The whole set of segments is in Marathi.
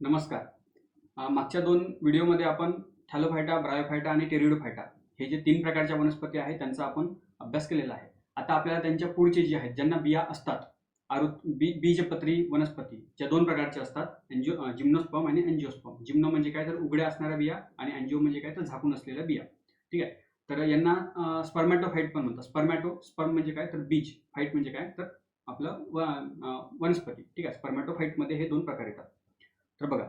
नमस्कार. मागच्या दोन व्हिडिओमध्ये आपण थॅलोफायटा ब्रायोफायटा आणि टेरिडोफायटा हे जे तीन प्रकारच्या वनस्पती आहेत त्यांचा आपण अभ्यास केलेला आहे. आता आपल्याला त्यांच्या पुढचे जे आहेत ज्यांना बिया असतात आरु बी बीजपत्री वनस्पती ज्या दोन प्रकारच्या असतात एन्जिओ जिम्नोस्पम आणि अँजिओस्पम जिम्नो म्हणजे काय? तर उघड्या असणाऱ्या बिया आणि अँजिओ म्हणजे काय? तर झाकून असलेल्या बिया. ठीक आहे? तर यांना स्पर्मॅटोफाईट पण म्हणतात. स्पर्मॅटो स्पर्म म्हणजे काय? तर बीज. फाईट म्हणजे काय? तर आपलं व वनस्पती. ठीक आहे? स्पर्मॅटोफाईटमध्ये हे दोन प्रकार येतात. तर बघा.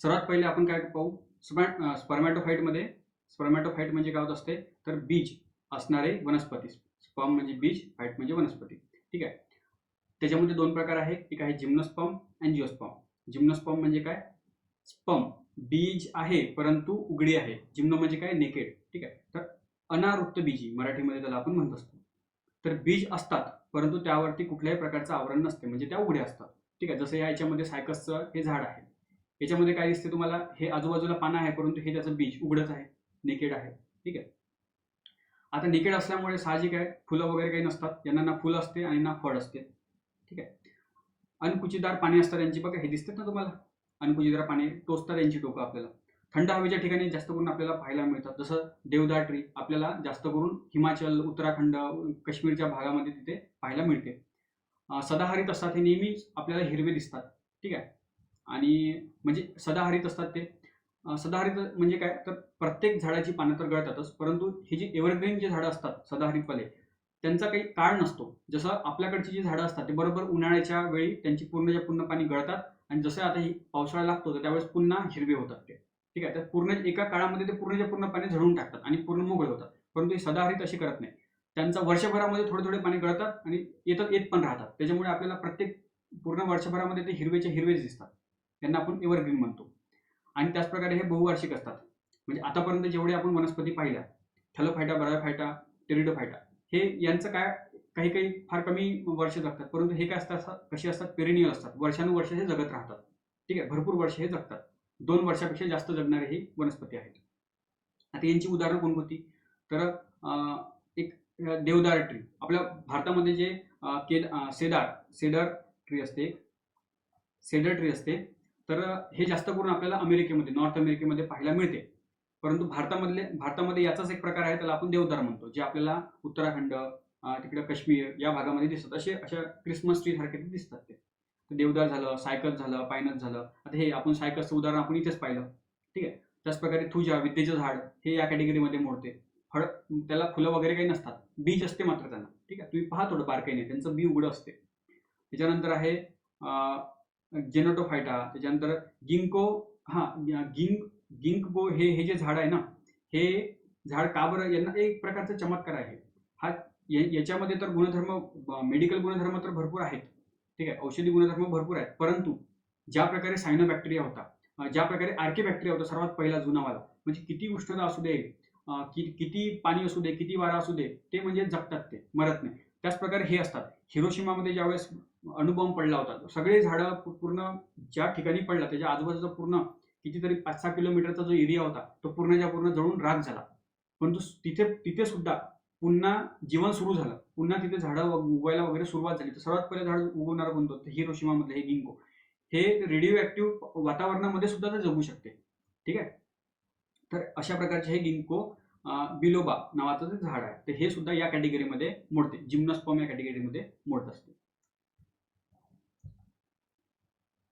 सर्वात पहिले आपण काय पाहू? स्पर्मॅ स्पर्मॅटोफाईटमध्ये स्पर्मॅटोफाईट म्हणजे काय होत असते? तर बीज असणारे वनस्पती. स्पर्म म्हणजे बीज फाईट म्हणजे वनस्पती. ठीक आहे? त्याच्यामध्ये दोन प्रकार आहे एक आहे जिम्नोस्पम अँजिओस्पम जिम्नोस्पम म्हणजे काय? स्पम. बीज आहे परंतु उघडी आहे. जिम्नो म्हणजे काय? नेकेड. ठीक आहे? तर अनावृत्त बीजी मराठीमध्ये त्याला आपण म्हणत असतो. तर बीज असतात परंतु त्यावरती कुठल्याही प्रकारचं आवरण नसते. म्हणजे त्या उघड्या असतात. ठीक आहे जसं या याच्यामध्ये सायकसचं हे झाड आहे. याच्यामध्ये काय दिसते तुम्हाला? हे आजूबाजूला पानं आहे परंतु हे त्याचं बीज उघडच आहे निकेड आहे. ठीक आहे. आता निकेड असल्यामुळे साहजिक आहे फुलं वगैरे काही नसतात. यांना ना फुलं असते आणि ना फळ असते. ठीक आहे. अनकुचीदार पाने असतात यांची. बघा हे दिसतात ना तुम्हाला? अनकुचीदार पाने टोचतात यांची टोकं आपल्याला. थंड हवेच्या ठिकाणी जास्त करून आपल्याला पाहायला मिळतात. जसं देवदार ट्री आपल्याला जास्त करून हिमाचल उत्तराखंड काश्मीरच्या भागामध्ये तिथे पाहायला मिळते. सदाहरित असतात हे नेहमीच आपल्याला हिरवे दिसतात. ठीक आहे? आणि म्हणजे सदाहरित असतात ते. सदाहरित म्हणजे काय? तर प्रत्येक झाडाची पानं तर गळतातच परंतु हे जे एव्हरग्रीन जे झाडं असतात सदाहरितवाले त्यांचा काही काळ नसतो. जसं आपल्याकडची जी झाडं असतात ते बरोबर उन्हाळ्याच्या वेळी त्यांची पूर्णच्या पूर्ण पाणी गळतात आणि जसं आता ही पावसाळा लागतो तर त्यावेळेस पुन्हा हिरवे होतात ते. ठीक आहे? तर पूर्ण एका काळामध्ये ते पूर्णच्या पूर्ण पाणी झडून टाकतात आणि पूर्ण मोगळे होतात. परंतु हे सदाहरित असे करत नाही. त्यांचा वर्षभरामध्ये थोडे थोडे पाणी गळतात आणि येतात येत पण राहतात. त्याच्यामुळे आपल्याला प्रत्येक पूर्ण वर्षभरामध्ये ते हिरवेचे हिरवेच दिसतात. त्यांना आपण एव्हरग्रीन म्हणतो. आणि त्याचप्रकारे हे बहुवार्षिक असतात. म्हणजे आतापर्यंत जेवढे आपण वनस्पती पाहिल्या थॅलोफायटा बरायोफायटा टेरिडोफायटा हे यांचं काय काही काही फार कमी वर्ष जगतात. परंतु हे काय असतात कसे असतात? पेरिनियल असतात. वर्षानुवर्ष हे जगत राहतात. ठीक आहे? भरपूर वर्ष हे जगतात. दोन वर्षापेक्षा जास्त जगणारे ही वनस्पती आहेत. आता यांची उदाहरणं कोणकोणती तर एक देवदार ट्री आपल्या भारतामध्ये जे केद सेदार सेडर ट्री असते सेडर ट्री असते तर हे जास्त करून आपल्याला अमेरिकेमध्ये नॉर्थ अमेरिकेमध्ये पाहायला मिळते. परंतु भारतामधले भारतामध्ये याचाच एक प्रकार आहे त्याला आपण देवदार म्हणतो जे आपल्याला उत्तराखंड तिकडे काश्मीर या भागामध्ये दिसतात. असे अशा क्रिसमस ट्री सारखे दिसतात ते. तर देवदार झालं सायकस झालं पायनस झालं. आता हे आपण सायकसचं उदाहरण आपण इथेच पाहिलं. ठीक आहे? त्याचप्रकारे थुजा विद्येचं झाड हे या कॅटेगरीमध्ये मोडते. फळ त्याला फुलं वगैरे काही नसतात. बीज असते मात्र त्यांना. ठीक आहे? तुम्ही पहा थोडं बारकाईने त्यांचं बी उघडं असते. त्याच्यानंतर आहे जेनोटोफायटा त्याच्यानंतर गिंको हा गिंक गिंकगो हे हे जे झाड आहे ना हे झाड का बरं? यांना एक प्रकारचा चमत्कार आहे. हा याच्यामध्ये तर गुणधर्म मेडिकल गुणधर्म तर भरपूर आहेत. ठीक आहे? औषधी गुणधर्म भरपूर आहेत. परंतु ज्या प्रकारे सायनोबॅक्टेरिया होता ज्या प्रकारे आर्के बॅक्टेरिया होता सर्वात पहिला जुनावाला म्हणजे किती उष्णता असू दे कि- किती पाणी असू दे किती वारा असू दे ते म्हणजे जगतात ते मरत नाही. त्याच प्रकारे हे असतात. हिरोशिमामध्ये ज्यावेळेस अणुबॉम्ब पडला होता सगळे झाडं पूर्ण ज्या ठिकाणी पडला त्याच्या आजूबाजूचा पूर्ण कितीतरी पाच सहा किलोमीटरचा जो एरिया होता तो पूर्णच्या पूर्ण जळून राख झाला. परंतु तिथे तिथे सुद्धा पुन्हा जीवन सुरू झालं. पुन्हा तिथे झाडं उगवायला वगैरे सुरुवात झाली. तर सर्वात पहिले झाड उगवणारा कोणतं तर हिरोशिमामधलं हे गिंको हे रेडिओ ऍक्टिव्ह वातावरणामध्ये सुद्धा ते जगू शकते. ठीक आहे? तर अशा प्रकारचे हे गिंको बिलोबा नावाचं जे झाड आहे तर हे सुद्धा या कॅटेगरीमध्ये मोडते. जिम्नोस्पॉम या कॅटेगरीमध्ये मोडत असते.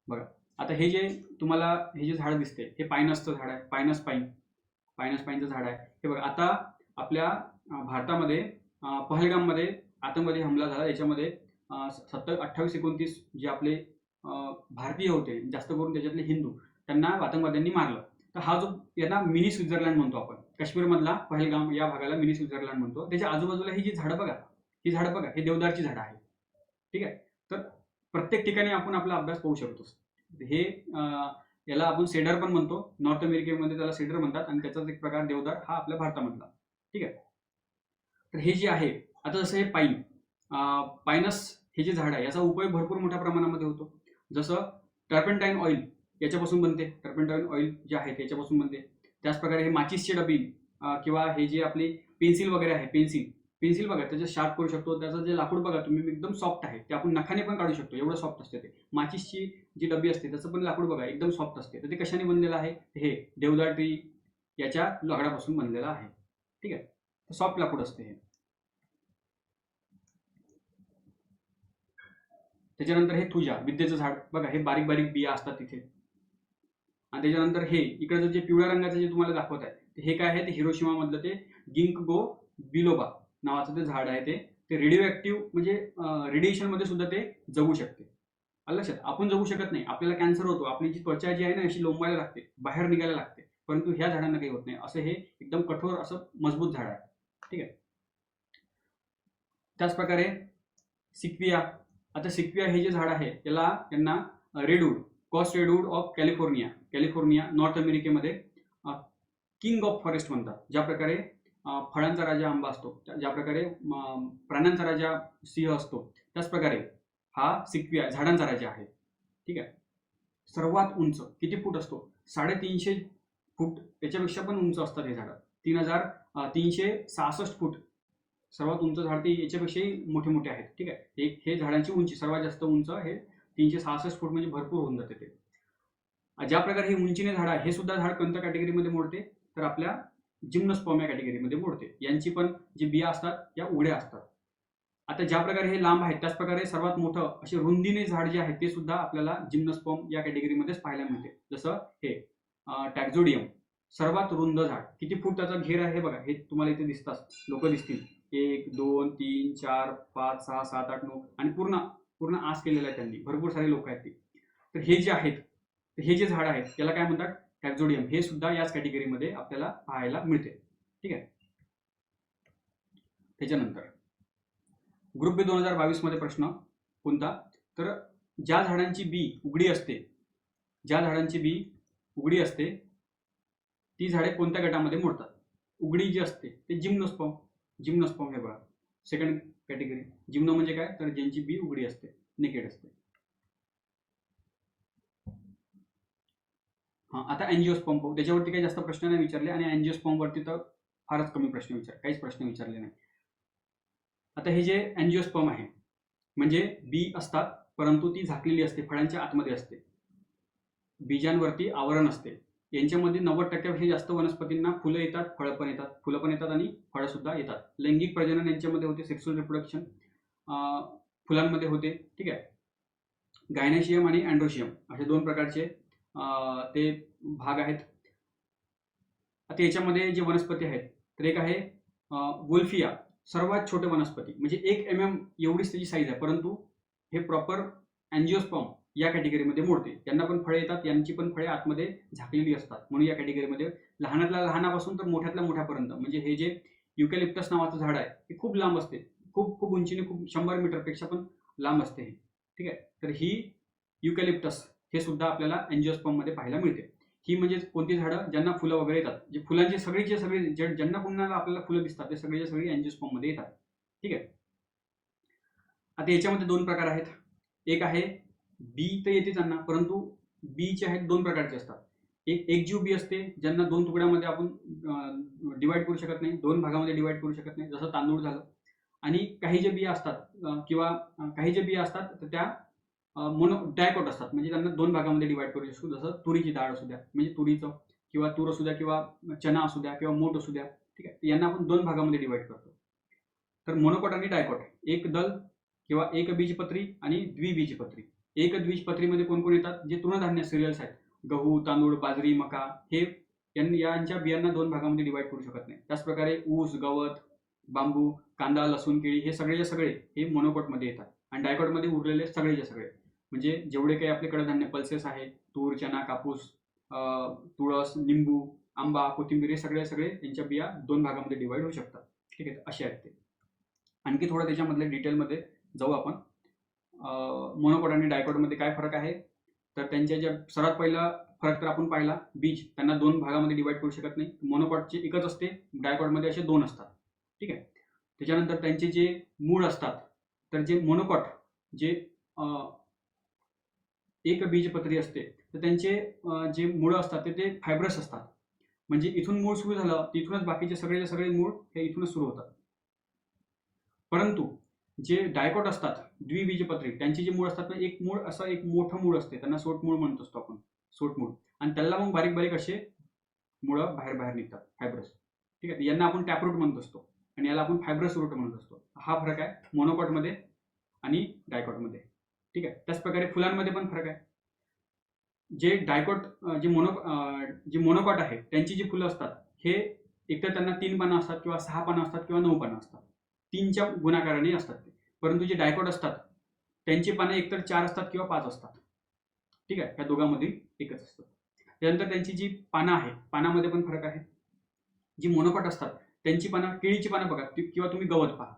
बघा आता हे जे तुम्हाला हे जे झाड दिसते हे पायनसचं झाड आहे पायनस पाईन पायनस पाईनचं झाड आहे. हे बघा आता आपल्या भारतामध्ये पहलगाममध्ये आतंकवादी हमला झाला. याच्यामध्ये सत्तर अठ्ठावीस एकोणतीस जे आपले भारतीय होते जास्त करून त्याच्यातले हिंदू त्यांना आतंकवाद्यांनी मारलं. तर हा जो यांना मिनी स्वित्झर्लंड म्हणतो आपण काश्मीरमधला पहलगाम या भागाला मिनी स्वित्झर्लंड म्हणतो. त्याच्या आजूबाजूला ही जी झाडं बघा ही झाडं बघा हे देवदारची झाडं आहे ठीक आहे? तर प्रत्येक ठिकाणी आपण आपला अभ्यास पाहू शकतो. हे याला आपण सेडर पण म्हणतो. नॉर्थ अमेरिकेमध्ये त्याला सेडर म्हणतात आणि त्याचाच एक प्रकार देवदार हा आपल्या भारतामधला. ठीक आहे? तर हे जे आहे आता जसं हे पाईन पायनस हे जे झाड आहे याचा उपयोग भरपूर मोठ्या प्रमाणामध्ये होतो. जसं टर्पेंटाईन ऑइल याच्यापासून बनते. टर्पेंटाईन ऑइल जे आहे त्याच्यापासून बनते. त्याचप्रकारे हे माचीसचे डबी किंवा हे जे आपली पेन्सिल वगैरे आहे पेन्सिल पेन्सिल बघा त्याचं शार्प करू शकतो. त्याचं जे लाकूड बघा तुम्ही एकदम सॉफ्ट आहे. ते आपण नखाने पण काढू शकतो. एवढं सॉफ्ट असते ते. माचीसची जी डबी असते त्याचं पण लाकूड बघा एकदम सॉफ्ट असते. तर ते कशाने बनलेलं आहे? हे देवदार ट्री याच्या लाकडापासून बनलेलं आहे. ठीक आहे? सॉफ्ट लाकूड असते हे. त्याच्यानंतर हे तुझ्या विद्येचं झाड. बघा हे बारीक बारीक बिया असतात तिथे. आणि त्याच्यानंतर हे इकडचं जे पिवळ्या रंगाचं जे तुम्हाला दाखवत आहे ते हे काय आहे? ते हिरोशिमा मधलं ते गिंक गो बिलोबा नावाचं ते झाड आहे ते. ते रेडिओ ऍक्टिव्ह म्हणजे रेडिएशनमध्ये सुद्धा ते जगू शकते. लक्षात? आपण जगू शकत नाही. आपल्याला कॅन्सर होतो. आपली जी त्वचा जी आहे ना अशी लोंबायला लागते. बाहेर निघायला लागते. परंतु ह्या झाडांना काही होत नाही. असं हे एकदम कठोर असं मजबूत झाड आहे. ठीक आहे? त्याच प्रकारे सिक्विया. आता सिक्विया हे जे झाड आहे त्याला त्यांना redwood coast redwood of California California North अमेरिकेमध्ये किंग ऑफ फॉरेस्ट म्हणतात. ज्या प्रकारे फळांचा राजा आंबा असतो त्या- ज्या प्रकारे प्राण्यांचा राजा सिंह असतो त्याच प्रकारे हा सिक्विया झाडांचा राजा आहे. ठीक आहे? सर्वात उंच किती फूट असतो? साडेतीनशे फूट. त्याच्यापेक्षा पण उंच असतात हे झाडं. तीन हजार तीनशे सहासष्ट फूट. सर्वात उंच झाड ते याच्यापेक्षाही मोठे मोठे आहेत. ठीक आहे? हे हे झाडांची उंची सर्वात जास्त उंच हे तीनशे सहासष्ट फूट म्हणजे भरपूर होऊन जाते ते. ज्या प्रकारे हे उंचीने झाड आहे हे सुद्धा झाड कोणत्या कॅटेगरीमध्ये मोडते? तर आपल्या जिम्नस्पॉम या कॅटेगरीमध्ये मोडते. यांची पण जी बिया असतात या उघड्या असतात. आता ज्या प्रकारे हे लांब आहेत त्याच प्रकारे सर्वात मोठं असे रुंदीने झाड जे आहे ते सुद्धा आपल्याला जिम्नस्पॉम या कॅटेगरीमध्येच पाहायला मिळते. जसं हे टॅक्झोडियम सर्वात रुंद झाड. किती फूट त्याचा घेर आहे बघा. हे तुम्हाला इथे दिसतात. लोक दिसतील. एक दोन तीन चार पाच सहा सात आठ नऊ आणि पूर्ण पूर्ण आस केलेला आहे त्यांनी. भरपूर सारे लोक आहेत ते. तर हे जे आहेत तर हे जे झाड आहेत त्याला काय म्हणतात? टॅक्झोडियम हे सुद्धा याच कॅटेगरीमध्ये आपल्याला पाहायला मिळते. ठीक आहे? त्याच्यानंतर ग्रुप बी दोन हजार बावीसमध्ये प्रश्न कोणता? तर ज्या झाडांची बी उघडी असते ज्या झाडांची बी उघडी असते ती झाडे कोणत्या गटामध्ये मोडतात? उघडी जी असते ते जिम्नोस्पॉम जिम्नोस्पॉम हे बघा. सेकंड कॅटेगरी जिम्नो म्हणजे काय? तर ज्यांची बी उघडी असते निकेट असते. हा आता एनजीओस पंप त्याच्यावरती काही जास्त प्रश्न नाही विचारले आणि एनजीओस वरती तर फारच कमी प्रश्न विचार काहीच प्रश्न विचारले नाही. आता हे जे अँजिओस्पॉम आहे म्हणजे बी असतात परंतु ती झाकलेली असते फळांच्या आतमध्ये असते. बीजांवरती आवरण असते. यांच्यामध्ये नव्वद टक्क्यापेक्षा जास्त वनस्पतींना फुलं येतात फळं पण येतात. फुलं पण येतात आणि फळंसुद्धा येतात. लैंगिक प्रजनन यांच्यामध्ये होते सेक्सुअल रिप्रोडक्शन फुलांमध्ये होते ठीक आहे. गायनेशियम आणि अँड्रोशियम असे दोन प्रकारचे ते भाग आहेत. आता याच्यामध्ये जे वनस्पती आहेत तर एक आहे गोल्फिया सर्वात छोटे वनस्पती. म्हणजे एक एम एम एवढीच त्याची साईज आहे परंतु हे प्रॉपर अँजिओस्पॉम या कॅटेगरीमध्ये मोडते. त्यांना पण फळे येतात यांची पण फळे आतमध्ये झाकलेली असतात. म्हणून या कॅटेगरीमध्ये लहानातल्या लहानापासून तर मोठ्यातल्या मोठ्यापर्यंत. म्हणजे हे जे युकॅलिप्टस नावाचं झाड आहे हे खूप लांब असते. खूप खूप उंचीने खूप शंभर मीटरपेक्षा पण लांब असते हे. ठीक आहे? तर ही युकॅलिप्टस हे सुद्धा आपल्याला अँजिओस्पॉममध्ये पाहायला मिळते. ही म्हणजे कोणती झाडं? ज्यांना फुलं वगैरे येतात. जे फुलांची सगळीचे सगळे जे- ज्यांना पुन्हा आपल्याला फुलं दिसतात ते सगळे जे सगळे अँजिओस्पॉममध्ये येतात. ठीक आहे? आता याच्यामध्ये दोन प्रकार आहेत. एक आहे बी तर येते त्यांना परंतु बीचे आहेत दोन प्रकारचे असतात. एक एकजीव बी असते ज्यांना दोन तुकड्यामध्ये आपण डिवाइड करू शकत नाही दोन भागामध्ये डिवाइड करू शकत नाही जसं तांदूळ झालं. आणि काही जे बिया असतात किंवा काही जे बिया असतात तर त्या मोनो डायकॉट असतात. म्हणजे त्यांना दोन भागामध्ये डिवाइड करू शकतो. जसं तुरीची डाळ असू द्या म्हणजे तुरीचं किंवा तूर असू द्या किंवा चना असू द्या किंवा मोठ असू द्या ठीक आहे यांना आपण दोन भागामध्ये डिवाइड करतो. तर मोनोकॉट आणि डायकॉट एक दल किंवा एक बीजपत्री आणि द्विबीजपत्री. एक द्विजपत्रीमध्ये कोण कोण येतात? जे तृणधान्य सिरियल्स आहेत. गहू तांदूळ बाजरी मका हे यांच्या बियांना दोन भागामध्ये डिवाईड करू शकत नाही. त्याचप्रकारे ऊस गवत बांबू कांदा लसूण केळी हे सगळेचे सगळे हे मोनोकोटमध्ये येतात. आणि डायकॉटमध्ये उरलेले सगळेचे सगळे. म्हणजे जेवढे काही आपले कडधान्य पल्सेस आहेत तूर चना कापूस तुळस लिंबू आंबा कोथिंबीर हे सगळे सगळे यांच्या बिया दोन भागामध्ये डिवाईड होऊ शकतात. ठीक आहे? असे आहेत ते. आणखी थोडं त्याच्यामधले डिटेलमध्ये जाऊ आपण. मोनोकोट आणि डायकॉटमध्ये काय फरक आहे? तर त्यांच्या ज्या सर्वात पहिला फरक तर आपण पाहिला बीज. त्यांना दोन भागामध्ये डिवाइड करू शकत नाही. मोनोकॉटचे एकच असते डायकॉटमध्ये असे दोन असतात. ठीक आहे? त्याच्यानंतर त्यांचे जे मूळ असतात तर जे मोनोकॉट जे एक बीजपत्री असते तर त्यांचे जे मुळं असतात ते ते फायब्रस असतात. म्हणजे इथून मूळ सुरू झालं तिथूनच इथूनच बाकीचे सगळे सगळे मूळ हे इथूनच सुरू होतात. परंतु जे डायकॉट असतात द्विबीजपत्री त्यांची जी मूळ असतात ना एक मूळ असं एक मोठं मूळ असते त्यांना सोटमूळ म्हणत असतो आपण सोटमूळ आणि त्याला मग बारीक बारीक असे मुळं बाहेर बाहेर निघतात फायब्रस ठीक आहे? यांना आपण टॅपरूट म्हणत असतो. आणि याला आपण फायब्रस रूट म्हणत असतो. हा फरक आहे मोनोकॉटमध्ये आणि डायकॉटमध्ये ठीक आहे? त्याचप्रकारे फुलांमध्ये पण फरक आहे. जे डायकॉट जे मोनो जे मोनोकॉट आहे त्यांची जी फुलं असतात हे एकतर त्यांना तीन पानं असतात किंवा सहा पानं असतात किंवा नऊ पानं असतात. तीनच्या गुणाकाराने असतात ते. परंतु जे डायकॉट असतात त्यांची पानं एकतर चार असतात किंवा पाच असतात. ठीक आहे? ह्या दोघांमधील एकच असतात त्यानंतर त्यांची जी पानं आहे पानामध्ये पण फरक आहे. जी मोनोकॉट असतात त्यांची पानं केळीची पानं बघा किंवा तुम्ही गवत पहा.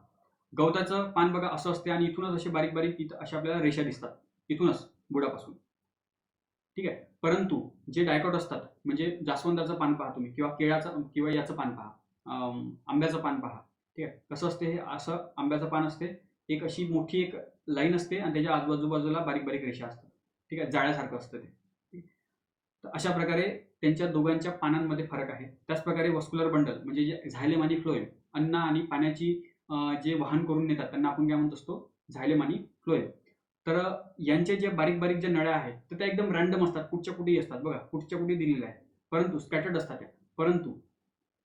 गवताचं पान बघा असं असते आणि इथूनच असे बारीक बारीक इथं अशा आपल्याला रेषा दिसतात. इथूनच बुडापासून. ठीक आहे? परंतु जे डायकॉट असतात म्हणजे जास्वंदाचं पान पहा तुम्ही किंवा केळाचं किंवा याचं पान पहा आंब्याचं पान पहा ठीक आहे कसं असते हे असं आंब्याचं पान असते. एक अशी मोठी एक लाईन असते आणि त्याच्या आजूबाजूबाजूला बारीक बारीक रेषा असतात. ठीक आहे? जाळ्यासारखं असतं ते. ठीक. तर अशा प्रकारे त्यांच्या दोघांच्या पानांमध्ये फरक आहे. त्याच प्रकारे बंडल म्हणजे जे झायलेम आणि फ्लोएम अन्न आणि पाण्याची जे वाहन करून नेतात त्यांना आपण काय म्हणत असतो? झायलेम आणि फ्लोएम. तर यांचे जे बारीक बारीक ज्या नळ्या आहेत तर त्या एकदम रँडम असतात. कुठच्या कुठेही असतात. बघा कुठच्या कुठे दिलेल्या आहेत. परंतु स्कॅटर्ड असतात त्या. परंतु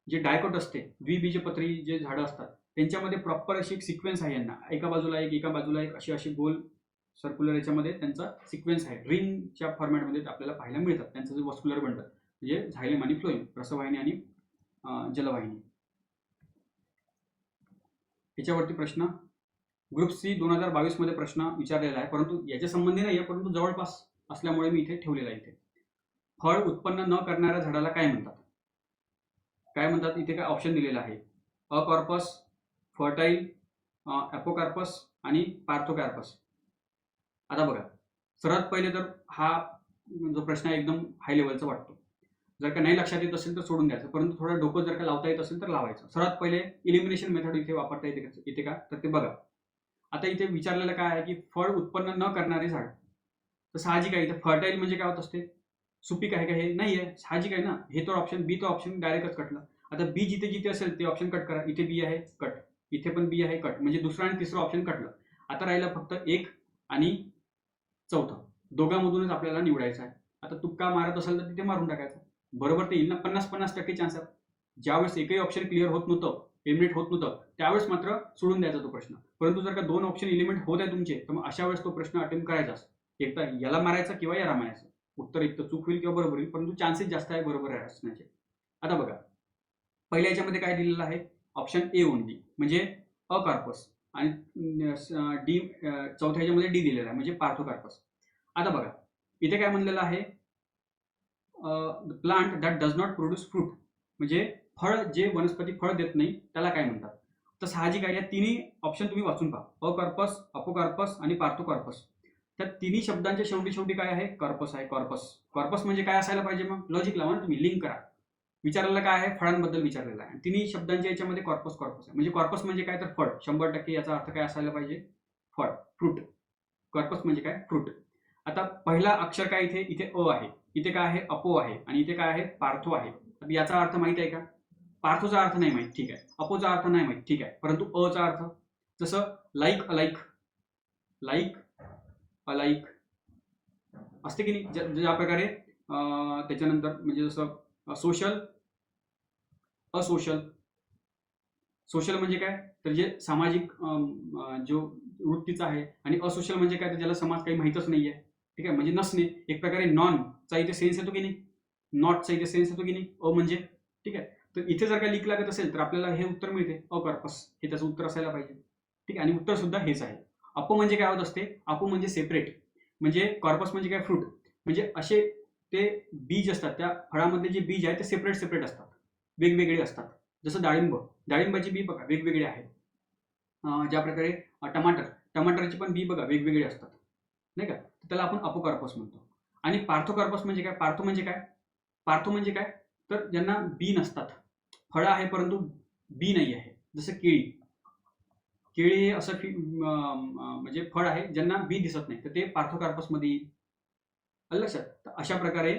जे डायकोट असते द्विबीजपत्री जे झाडं असतात त्यांच्यामध्ये प्रॉपर अशी एक सिक्वेन्स आहे यांना. एका बाजूला एक एका बाजूला एक अशी अशी गोल सर्क्युलर याच्यामध्ये त्यांचा सिक्वेन्स आहे. रिंगच्या फॉर्मॅटमध्ये आपल्याला पाहायला मिळतात. त्यांचं जे वस्क्युलर बनतं म्हणजे झायलेम आणि फ्लोईम रसवाहिनी आणि जलवाहिनी. याच्यावरती प्रश्न. ग्रुप सी दोन हजार बावीसमध्ये प्रश्न विचारलेला आहे परंतु याच्या संबंधी नाही आहे परंतु जवळपास असल्यामुळे मी इथे ठेवलेला आहे इथे. फळ उत्पन्न न करणाऱ्या झाडाला काय म्हणतात? काय म्हणतात इथे काय ऑप्शन दिलेलं आहे. अकॉर्पस फर्टाईल ॲपोकार्पस आणि पार्थोकार्पस आता बघा सर्वात पहिले तर हा जो प्रश्न आहे एकदम हाय लेवलचा वाटतो. जर का नाही लक्षात येत असेल तर सोडून द्यायचं परंतु थोडं डोकं जर का लावता येत असेल तर लावायचं. सर्वात पहिले इलिमिनेशन मेथड इथे वापरता येते इथे येते का? तर ते बघा. आता इथे विचारलेलं काय आहे की फळ उत्पन्न न करणारे झाड. तर साहजिक आहे इथे फर्टाईल म्हणजे काय होत असते? सुपीक आहे का हे नाही आहे साहजिक आहे ना हे तर ऑप्शन बी तो ऑप्शन डायरेक्टच कटलं आता बी जिथे जिथे असेल ते ऑप्शन कट करा. इथे बी आहे कट इथे पण बी आहे कट म्हणजे दुसरं आणि तिसरं ऑप्शन कटलं आता राहिलं फक्त एक आणि चौथं. दोघांमधूनच आपल्याला निवडायचं आहे. आता तुक्का मारत असेल तर तिथे मारून टाकायचं. बरोबर ते येईल ना? पन्नास पन्नास टक्के चान्स आहे. ज्यावेळेस एकही ऑप्शन क्लिअर होत नव्हतं एलिमिनेट होत नव्हतं त्यावेळेस मात्र सोडून द्यायचा तो प्रश्न. परंतु जर का दोन ऑप्शन एलिमिनेट होत आहे तुमचे तर मग अशा वेळेस तो प्रश्न अटेम्प्ट करायचा एक तर याला मारायचा किंवा याला मारायचा. उत्तर एक तर चूक होईल किंवा बरोबर होईल परंतु चान्सेस जास्त आहे बरोबर आहे असण्याचे. आता बघा पहिल्या याच्यामध्ये काय दिलेलं आहे? ऑप्शन ए ओनली म्हणजे अकार्पस आणि डी चौथ्या याच्यामध्ये डी दिलेला आहे म्हणजे पार्थोकार्पस आता बघा इथे काय म्हणलेलं आहे? Plant that does not produce fruit म्हणजे फळ जे वनस्पती फळ देत नाही त्याला काय म्हणतात? तर साहजिक आहे या तिन्ही ऑप्शन तुम्ही वाचून पहा. अकार्पस अपोकार्पस आणि पार्थोकार्पस त्या तिन्ही शब्दांच्या शेवटी शेवटी काय आहे? कॉर्पस आहे. कॉर्पस कॉर्पस म्हणजे काय असायला पाहिजे मग? लॉजिक लावा ना तुम्ही. लिंक करा. विचारलेलं काय आहे? फळांबद्दल विचारलेलं आहे. तिन्ही शब्दांच्या याच्यामध्ये कॉर्पस कॉर्पस आहे. म्हणजे कॉर्पस म्हणजे काय? तर फळ. शंभर टक्के याचा अर्थ काय असायला पाहिजे? फळ. फ्रूट कॉर्पस म्हणजे काय? फ्रूट आता पहिला अक्षर काय इथे? इथे अ आहे. इथे काय आहे? अपो आहे. आणि इथे काय आहे? पार्थो आहे. याचा अर्थ माहीत आहे का? पार्थोचा अर्थ नाही माहीत. ठीक आहे. अपोचा अर्थ नाही माहीत. ठीक आहे. परंतु अचा अर्थ. जसं लाईक अलाईक लाईक अलाईक असते की नाही? ज्या म्हणजे प्रकारे अं, त्याच्यानंतर म्हणजे जसं सोशल असोशल सोशल म्हणजे काय? तर जे सामाजिक जो वृत्तीचा आहे आणि असोशल म्हणजे काय? तर ज्याला समाज काही माहीतच नाही आहे ठीक आहे? म्हणजे नसणे. एक प्रकारे नॉनचा इथे सेन्स येतो की नाही? नॉटचा इथे सेन्स येतो की नाही? अ म्हणजे. ठीक आहे? तर इथे जर का लिक लागत असेल तर आपल्याला हे उत्तर मिळते. अपर्पस हे त्याचं उत्तर असायला पाहिजे. ठीक आहे? आणि उत्तर सुद्धा हेच आहे. अपो म्हणजे काय होत असते? अपो म्हणजे सेपरेट म्हणजे कॉर्पस म्हणजे काय? फ्रूट म्हणजे असे ते बीज असतात त्या फळामधले जे बीज आहे ते सेपरेट सेपरेट असतात. वेगवेगळे असतात. जसं डाळिंब. डाळिंबाची बी बघा वेगवेगळे आहेत. ज्या प्रकारे टमाटर. टमाटरचे पण बी बघा वेगवेगळे असतात. नाही का? त्याला आपण अपोकार्पस म्हणतो. आणि पार्थोकार्पस म्हणजे काय? पार्थो म्हणजे काय? पार्थो म्हणजे काय? तर ज्यांना बी नसतात. फळं आहे परंतु बी नाही आहे. जसं केळी. केळी हे असं म्हणजे फळ आहे ज्यांना बी दिसत नाही तर ते पार्थोकार्पसमध्ये येईल. आलं लक्षात? तर अशा प्रकारे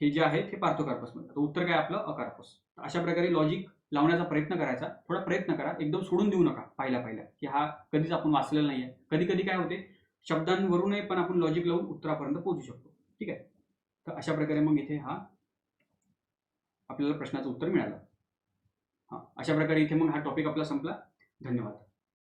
हे जे आहे ते पार्थोकार्पसमध्ये. तर उत्तर काय आपलं? अकार्पस. तर अशा प्रकारे लॉजिक लावण्याचा प्रयत्न करायचा. थोडा प्रयत्न करा. एकदम सोडून देऊ नका पाहिल्या पाहिल्या की हा कधीच आपण वाचलेला नाही आहे कधी कधी काय होते शब्दांवरूनही पण आपण लॉजिक लावून उत्तरापर्यंत पोहोचू शकतो. ठीक आहे? तर अशा प्रकारे मग इथे हा आपल्याला प्रश्नाचं उत्तर मिळालं. हां अशा प्रकारे इथे मग हा टॉपिक आपला संपला. धन्यवाद.